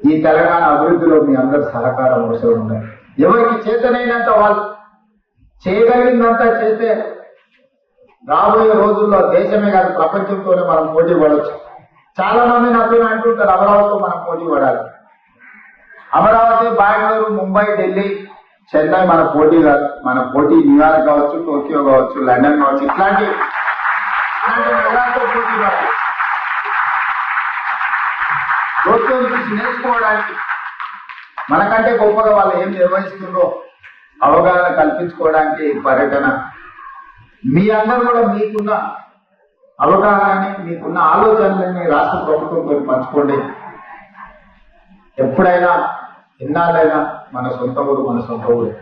ఈ తెలంగాణ అభివృద్ధిలో మీ అందరి సహకారం అవసరం ఉన్నది ఎవరికి చేతనైనంత వాళ్ళు చేయగలిగిందంతా చేస్తే రాబోయే రోజుల్లో దేశమే కాదు ప్రపంచంతోనే మనం పోటీ పడవచ్చు చాలా మంది నాతో అంటుంటారు అమరావతితో మనం పోటీ పడాలి. అమరావతి బెంగళూరు ముంబై ఢిల్లీ చెన్నై మన పోటీ కాదు మన పోటీ న్యూయార్క్ కావచ్చు టోక్యో కావచ్చు లండన్ కావచ్చు ఇట్లాంటి ఇట్లాంటి నగరాలతో పోటీ పడాలి. ప్రభుత్వం చూసి నేర్చుకోవడానికి మనకంటే గొప్పగా వాళ్ళు ఏం నిర్వహిస్తుందో అవగాహన కల్పించుకోవడానికి పర్యటన. మీ అందరూ కూడా మీకున్న అవగాహనని మీకున్న ఆలోచనలని రాష్ట్ర ప్రభుత్వంతో పంచుకోండి. ఎప్పుడైనా ఎన్నాళ్ళైనా మన సొంత ఊరు మన సొంత ఊరు.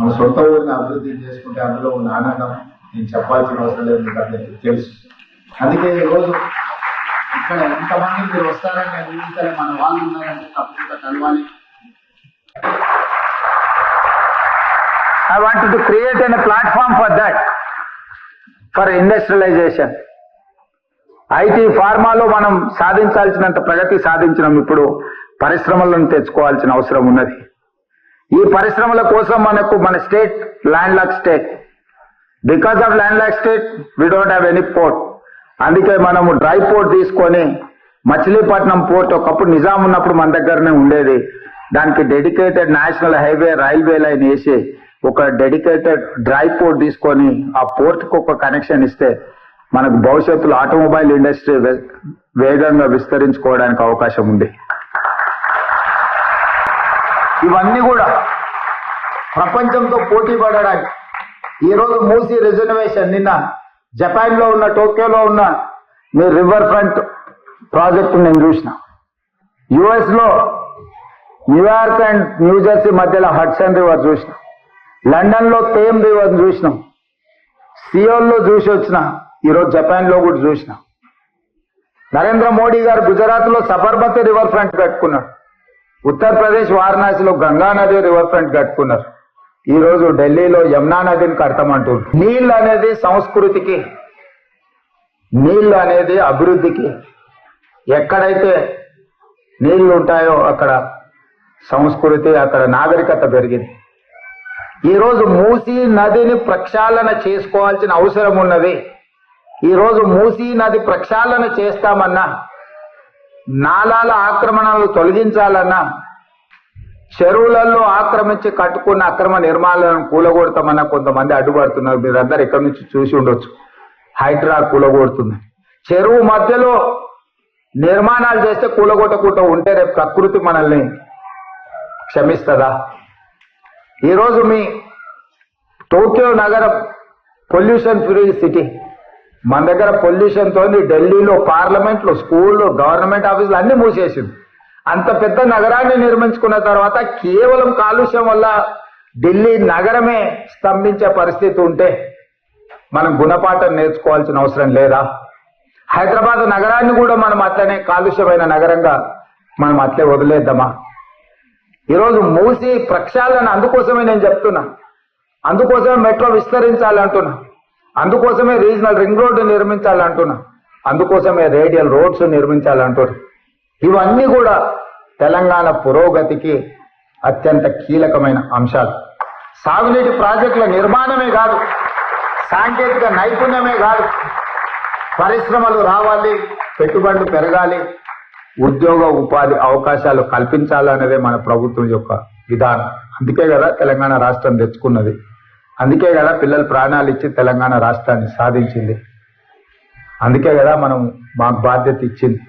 మన సొంత ఊరిని అభివృద్ధి చేసుకుంటే అందులో ఉన్న ఆనందం నేను చెప్పాల్సిన అవసరం లేదు మీకు అందరికీ తెలుసు. అందుకే ఈరోజు ఇక్కడ ఎంతమంది మీరు వస్తారని నేను ఊహించాలి మన వాళ్ళు ఉన్నారంటే తప్పకుండా కలవాలి I want to create an platform for that for industrialization IT ఫార్మాలో మనం సాధించాల్సినంత ప్రగతి సాధించడం ఇప్పుడు పరిశ్రమలను తెచ్చుకోవాల్సిన అవసరం ఉన్నది. ఈ పరిశ్రమల కోసం మనకు మన state land lock state because of land lock state we don't have any port అందుకే మనము డ్రై పోర్ట్ తీసుకొని మచిలీపట్నం పోర్ట్ ఒకప్పుడు నిజాం ఉన్నప్పుడు మన దగ్గరనే ఉండేది. దానికి dedicated national highway railway line వేసి ఒక డెడికేటెడ్ డ్రై పోర్ట్ తీసుకొని ఆ పోర్ట్కి ఒక కనెక్షన్ ఇస్తే మనకు భవిష్యత్తులో ఆటోమొబైల్ ఇండస్ట్రీ వే- వేగంగా విస్తరించుకోవడానికి అవకాశం ఉంది. ఇవన్నీ కూడా ప్రపంచంతో పోటీ పడడానికి. ఈరోజు మూసీ మూసి రిజర్వేషన్ నిన్న జపాన్లో ఉన్న టోక్యోలో ఉన్న మీ రివర్ ఫ్రంట్ ప్రాజెక్ట్ నేను చూసిన. యుఎస్లో New York and New Jersey మధ్యలో హడ్సన్ రివర్ చూసిన. లండన్లో తేమ్ రివర్ చూసినాం. సియోల్లో చూసి వచ్చిన. ఈరోజు జపాన్లో కూడా చూసిన. నరేంద్ర మోడీ గారు గుజరాత్లో సబర్మతి రివర్ ఫ్రంట్ కట్టుకున్నాడు ఉత్తరప్రదేశ్ వారణాసిలో గంగా నది రివర్ ఫ్రంట్ కట్టుకున్నారు. ఈ రోజు ఢిల్లీలో యమునా నదిని కడతామంటారు నీళ్ళు అనేది సంస్కృతికి నీళ్ళు అనేది అభివృద్ధికి ఎక్కడైతే నీళ్ళు ఉంటాయో అక్కడ సంస్కృతి అక్కడ నాగరికత పెరిగింది. ఈరోజు మూసీ నదిని ప్రక్షాళన చేసుకోవాల్సిన అవసరం ఉన్నది. ఈరోజు మూసీ నది ప్రక్షాళన చేస్తామన్నా నాలాల ఆక్రమణలు తొలగించాలన్నా చెరువులలో ఆక్రమించి కట్టుకున్న అక్రమ నిర్మాణాలను కూలగొడతామన్న కొంతమంది అడ్డుపడుతున్నారు. మీరందరూ ఇక్కడ నుంచి చూసి ఉండొచ్చు. హైడ్రా కూలగొడుతుంది. చెరువు మధ్యలో నిర్మాణాలు చేస్తే కూలగొట్టకుండా ఉంటే రేపు ప్రకృతి మనల్ని క్షమిస్తుందా? ఈరోజు మీ టోక్యో నగరం పొల్యూషన్ ఫ్రీ సిటీ. మన దగ్గర పొల్యూషన్తో ఢిల్లీలో పార్లమెంట్లో స్కూళ్ళు గవర్నమెంట్ ఆఫీసులు అన్ని మూసేసింది. అంత పెద్ద నగరాన్ని నిర్మించుకున్న తర్వాత కేవలం కాలుష్యం వల్ల ఢిల్లీ నగరమే స్తంభించే పరిస్థితి ఉంటే మనం గుణపాఠం నేర్చుకోవాల్సిన అవసరం లేదా? హైదరాబాద్ నగరాన్ని కూడా మనం అట్లనే కాలుష్యమైన నగరంగా మనం అట్లే వదిలేద్దామా? ఈరోజు మూసి ప్రక్షాళన అందుకోసమే నేను చెప్తున్నా. అందుకోసమే మెట్రో విస్తరించాలంటున్నా. అందుకోసమే రీజనల్ రింగ్ రోడ్డు నిర్మించాలంటున్నా. అందుకోసమే రేడియల్ రోడ్స్ నిర్మించాలంటున్నా. ఇవన్నీ కూడా తెలంగాణ పురోగతికి అత్యంత కీలకమైన అంశాలు. సాగునీటి ప్రాజెక్టుల నిర్మాణమే కాదు సాంకేతిక నైపుణ్యమే కాదు పరిశ్రమలు రావాలి పెట్టుబడులు పెరగాలి ఉద్యోగ ఉపాధి అవకాశాలు కల్పించాలనేదే మన ప్రభుత్వం యొక్క విధానం. అందుకే కదా తెలంగాణ రాష్ట్రం తెచ్చుకున్నది. అందుకే కదా పిల్లలు ప్రాణాలు ఇచ్చి తెలంగాణ రాష్ట్రాన్ని సాధించింది. అందుకే కదా మనం మాకు బాధ్యత ఇచ్చింది.